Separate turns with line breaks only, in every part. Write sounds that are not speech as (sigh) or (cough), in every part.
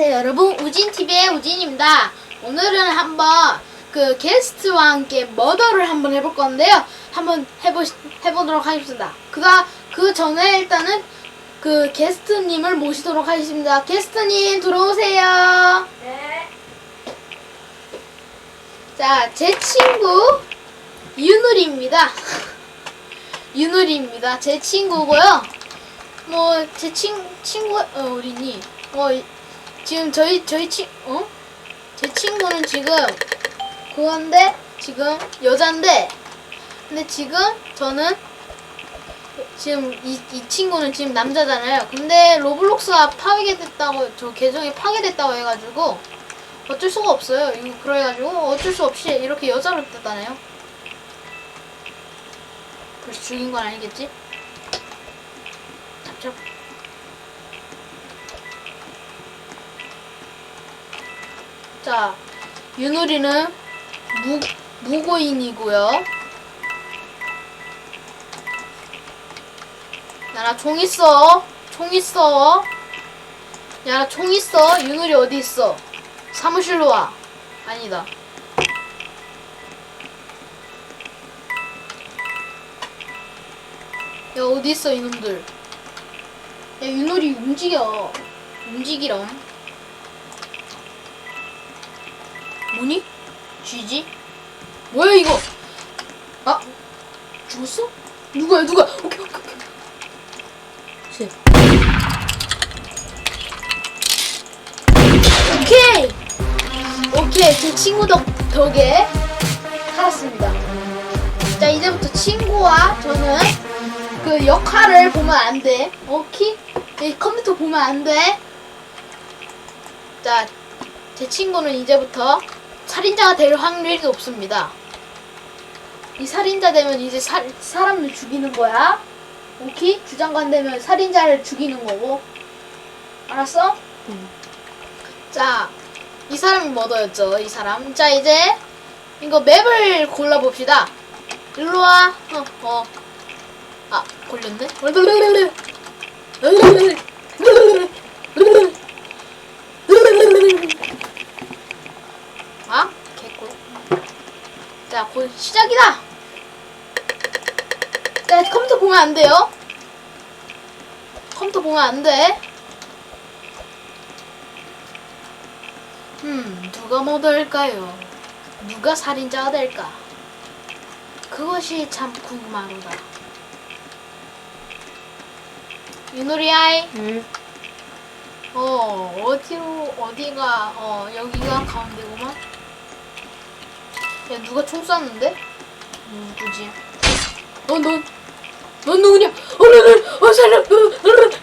안녕하세요 여러분. 우진TV의 우진입니다. 오늘은 한번 그 게스트와 함께 머더를 한번 해볼 건데요. 한번 해보, 해보도록 하겠습니다. 그가 그 전에 일단은 그 게스트님을 모시도록 하겠습니다. 게스트님 들어오세요.
네.
자제 친구 윤우리입니다. 윤우리입니다. 제 친구고요. 뭐 제 친 친구 어 우리니. 어 이- 지금 저희 저희 친 어? 제 친구는 지금 그건데 지금 여잔데 근데 지금 저는 지금 이, 이 친구는 지금 남자잖아요. 근데 로블록스가 파괴됐다고 저 계정이 파괴됐다고 해가지고 어쩔 수가 없어요. 이거 그래가지고 어쩔 수 없이 이렇게 여자로 떴다네요. 그래서 죽인 건 아니겠지? 잡잡. 자, 윤우리는 무, 무고인이고요. 야, 나 총 있어. 총 있어. 야, 나 총 있어. 윤우리 어디 있어? 사무실로 와. 아니다. 야, 어디 있어, 이놈들. 야, 윤우리 움직여. 움직이렴. 뭐니? 쥐지? 뭐야 이거? 아 죽었어? 누구야 누가? 오케이 오케이 오케이. 셋. 오케이 오케이 제 친구 덕 덕에 살았습니다. 자 이제부터 친구와 저는 그 역할을 보면 안 돼. 오케이? 이 컴퓨터 보면 안 돼. 자, 제 친구는 이제부터 살인자가 될 확률이 높습니다. 이 살인자 되면 이제 사, 사람을 죽이는 거야. 오케이? 주장관 되면 살인자를 죽이는 거고. 알았어? 자, 이 사람이 머더였죠, 이 사람. 자, 이제 이거 맵을 골라봅시다. 일로 와. 어, 어. 아, 걸렸네? 아? 개꿀. 자, 곧 시작이다! 자, 컴퓨터 보면 안 돼요. 컴퓨터 보면 안 돼. 음, 누가 모델일까요? 누가 살인자가 될까? 그것이 참 궁금하로다. 유누리아이,
응.
어, 어디로, 어디가, 어, 여기가 가운데구만? 야, 누가 총 쐈는데? 누구지? 어, 넌, 넌 누구냐? 어, 어, 살려! 살려줘! 연우리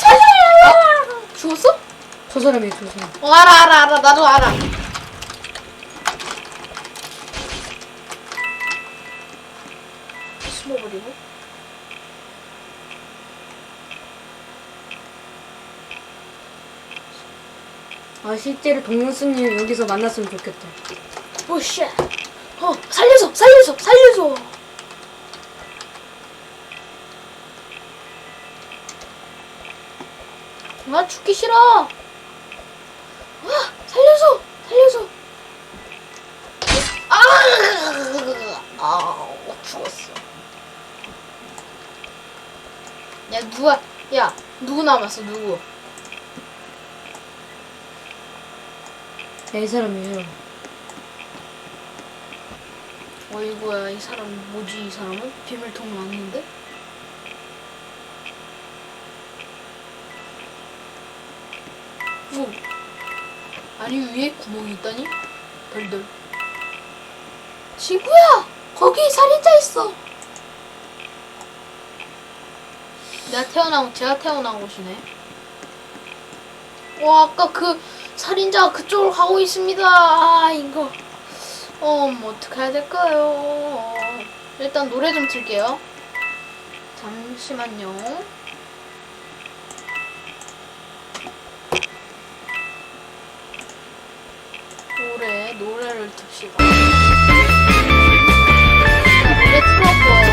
살려요! 죽었어?
저 사람이 저 사람.
어, 알아, 알아, 알아. 나도 알아.
아 실제로 동문스님 여기서 만났으면 좋겠다.
오, 쉣. 어, 살려줘, 살려줘, 살려줘. 나 죽기 싫어. 아, 살려줘, 살려줘. 아, 아, 죽었어. 야, 누가, 야, 누구 남았어, 누구?
이 사람이에요.
어이구야, 이 사람 뭐지, 이 사람은? 비밀통로 왔는데? 오. 아니, 위에 구멍이 있다니? 덜덜. 친구야! 거기 살인자 있어! 내가 태어난, 제가 태어난 곳이네. 와, 아까 그 살인자 그쪽으로 가고 있습니다. 아, 이거. 어, 뭐, 어떻게 해야 될까요? 일단 노래 좀 틀게요. 잠시만요. 노래, 노래를 듭시다. 네, 노래 틀었고요.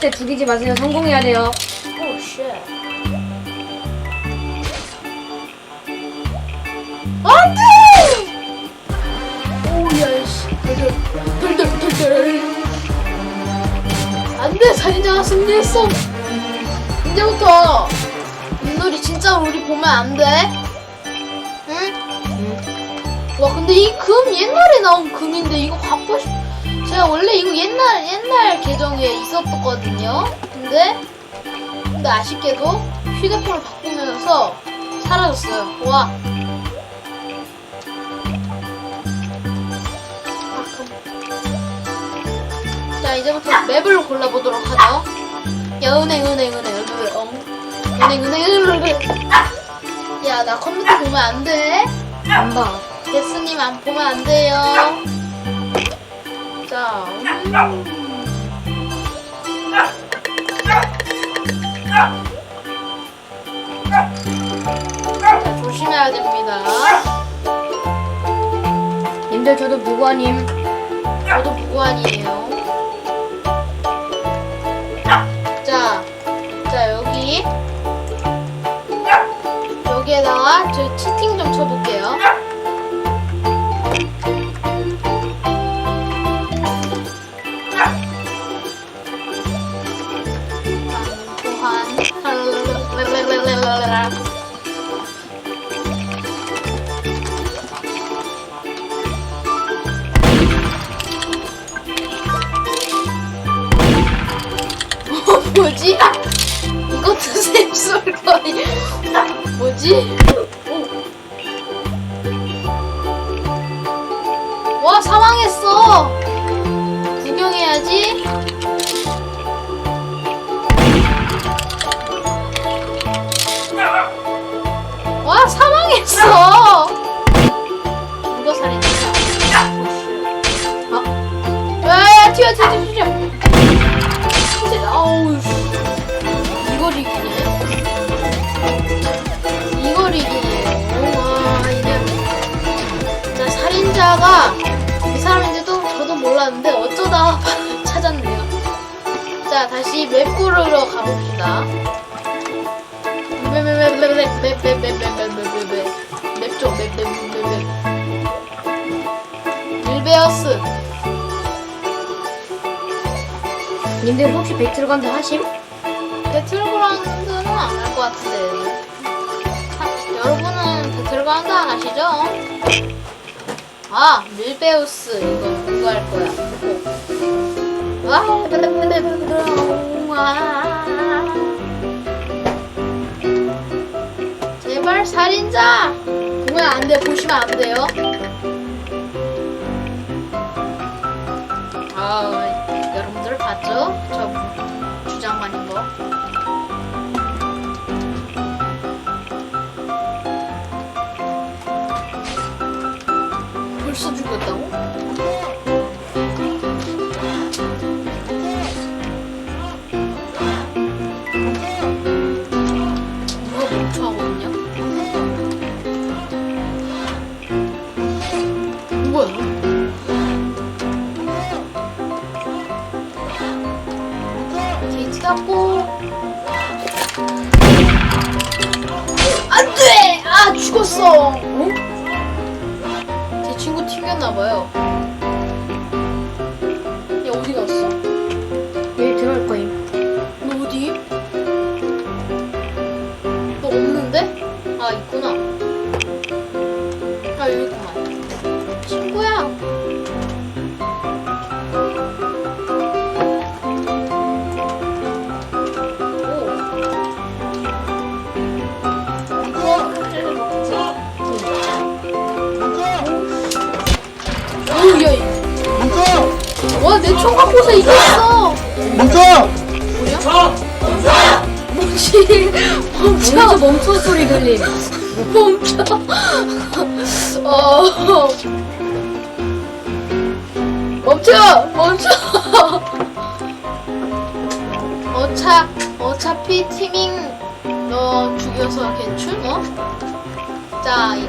절대 죽이지 마세요. 성공해야 돼요.
오 쉣. 안 돼! 오 야 씨. 덜덜 덜덜덜. 안돼 살인자가 승리했어. 이제부터 윷놀이 진짜 우리 보면 안 돼. 응?
응.
와 근데 이 금 옛날에 나온 금인데 이거 갖고 싶. 제가 원래 이거 옛날 옛날 계정에 있었거든요. 근데 근데 아쉽게도 휴대폰을 바꾸면서 사라졌어요. 와. 아, 금. 자 이제부터 맵을 골라보도록 하죠. 야 은행 은행 은행 은행 엉. 은행 은행 은행. 야나 컴퓨터 보면 안 돼.
안 봐.
데스님 안 보면 안 돼요. 자, 음. 자, 조심해야 됩니다.
님들 저도 무관님.
저도 무관이에요. 자, 자 여기 여기에다가 저 채팅 좀 쳐볼게요.
배틀그라운드 하심?
배틀그라운드는 안 할 것 같은데. 하- 여러분은 배틀그라운드 안 하시죠? 아, 밀베우스. 이거, 이거 할 거야. 이거. 와, 와. 제발 살인자! 보면 안 돼, 보시면 안 돼요. 저 주장만인 거. 닫고 안돼! 아 죽었어! 어? 제 친구 튕겼나봐요 총 갖고서 이겼어
멈춰!
뭐야? 뭐지? 멈춰
멈춰 소리 들림.
멈춰. 어. 멈춰. 멈춰. 어차 어차피 티밍 너 죽여서 괜춘 어? 자 이-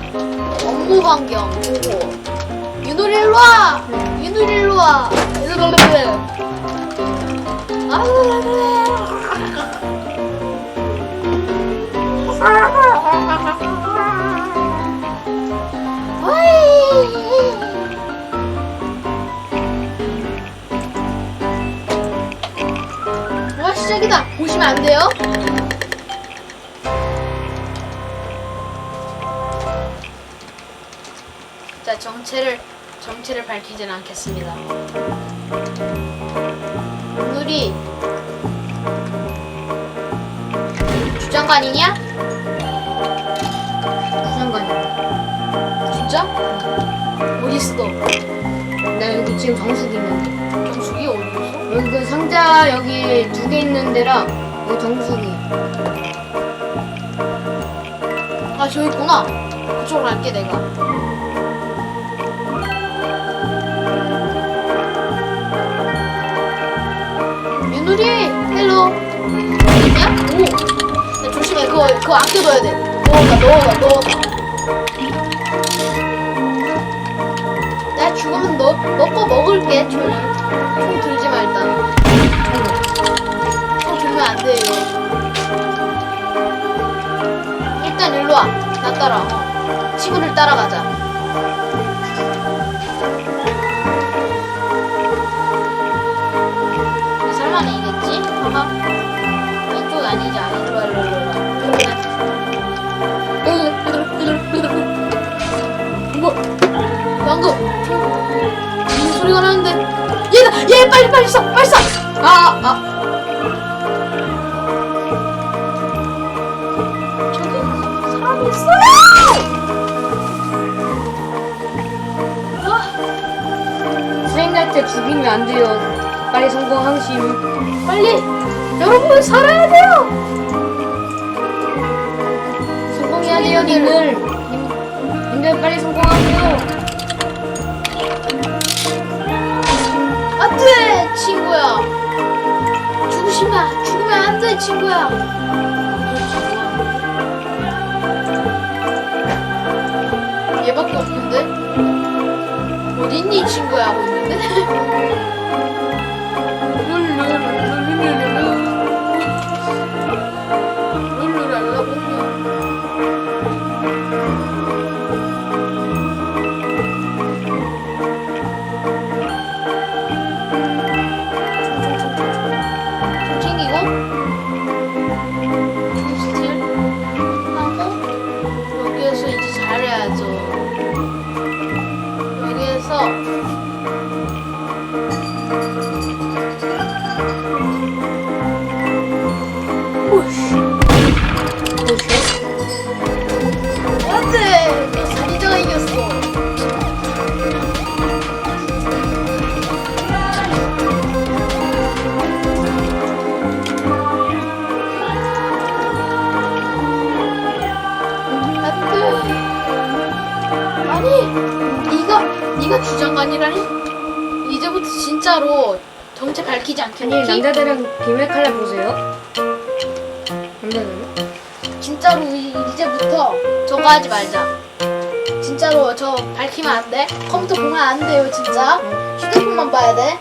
업무 반경 보고 윤우리 일로 와. 윤우리 일로 와. 일로 일로 일로. 와 시작이다. 보시면 안 돼요. 자 정체를 정체를 밝히지는 않겠습니다. 오늘이 주장관이냐?
부장관이야.
진짜? 어디 있어?
나 여기 지금 정수기 있는데.
정수기 어디 있어?
여기 그 상자 여기 두 개 있는 데랑 여기 정수기.
아 저기 있구나. 그쪽으로 갈게 내가. 그거 그거 아껴둬야 돼. 넣어가 넣어가 넣어가. 내가 죽으면 너 먹고 먹을게 총을. 총 들지 마 일단. 총 들면 안 돼. 이거. 일단 일로 와. 나 따라. 어. 친구를 따라가자. 이 설마는 이겠지? 하하. 왼쪽 아니지. 아, 일로 와, 일로 와, 일로 와. 방금 무슨 소리가 나는데? 얘다! 얘 빨리 빨리 쏴! 빨리 쏴! 아! 아! 저기 사람이 있어요! 아,
수행할 때 죽이면 안 돼요. 빨리 성공하심.
빨리! 여러분 살아야 돼요!
성공해야 돼요, 님들. 님, 님들 빨리 성공하세요.
안 돼 친구야. 죽으시면 죽으면 안 돼 친구야. 얘밖에 없는데? 어딨니 친구야 하고 있는데 (laughs) 네가 주장관이라니 이제부터 진짜로 정체 밝히지 않겠니?
아니, 남자들은 비밀 칼날 보세요. 남자들은?
진짜로 이- 이제부터 저거 하지 말자 진짜로 저 밝히면 안 돼? 컴퓨터 보면 안 돼요 진짜 휴대폰만 봐야 돼아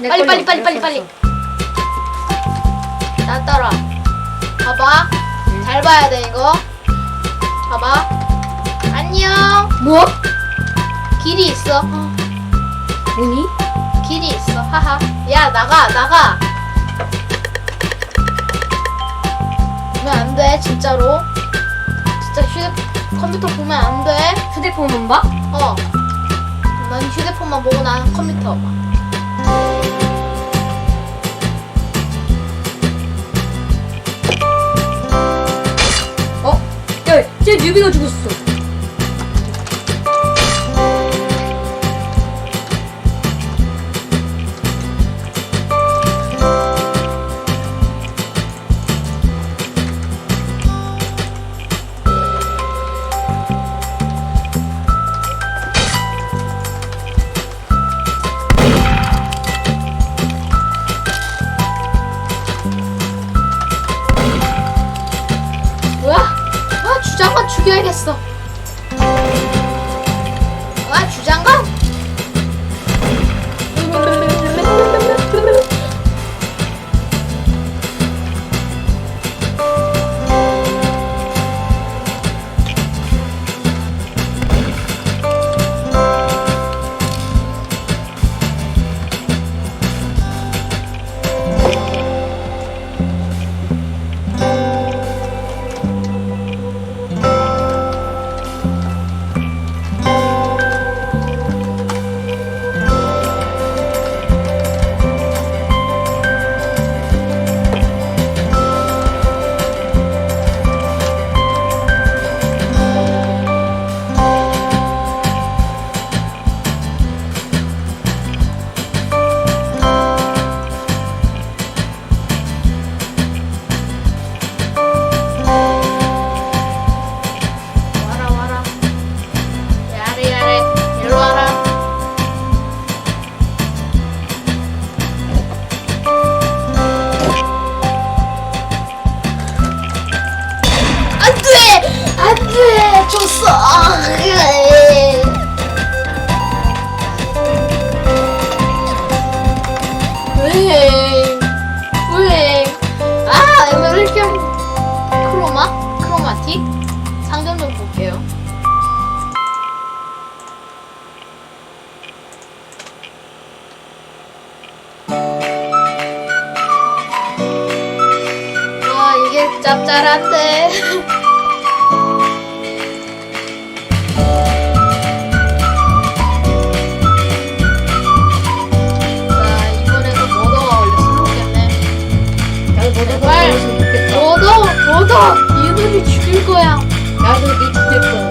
내
빨리. 빨리 빨리 빨리 빨리. 나 따라. 봐봐. 잘 봐야 돼 이거. 봐봐. 안녕.
뭐?
길이 있어.
뭐니?
길이 있어. 하하. 야 나가 나가. 보면 안 돼 진짜로. 진짜 휴대 컴퓨터 보면 안 돼.
휴대폰만 봐?
어. 난 휴대폰만 보고 나는 컴퓨터 봐.
야, 쟤 뉴비가 죽었어.
졌어. 왜? 왜? 아, 왜 이렇게 크로마? 크로마틱? 상점 좀 볼게요. 와, 이게 짭짤한데. (laughs) 머더! 이놈이 죽일 거야.
나도 네 죽일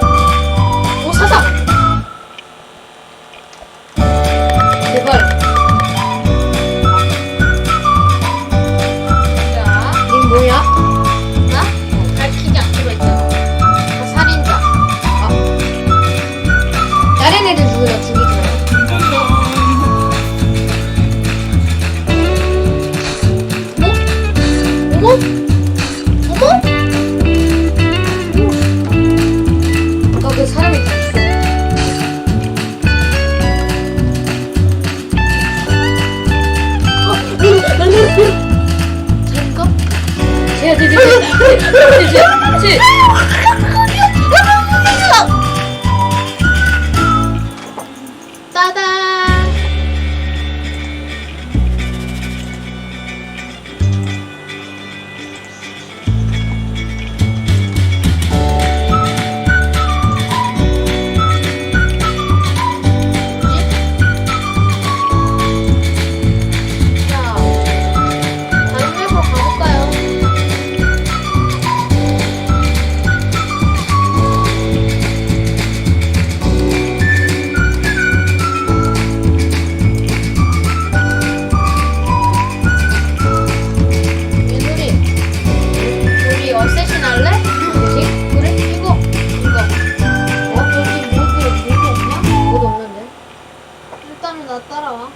일단은 나 따라와.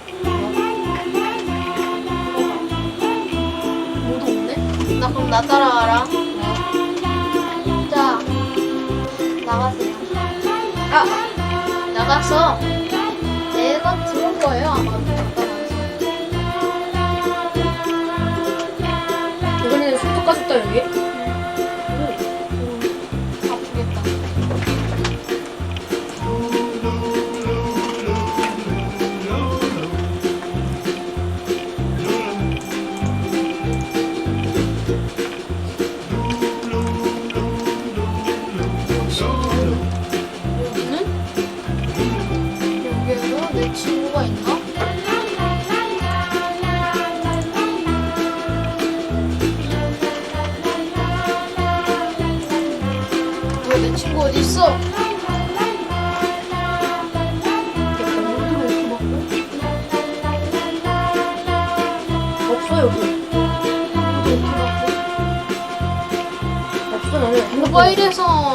모두 없네? 나 그럼 나 따라와라. 자 나가세요.
아,
나가서 모바일에선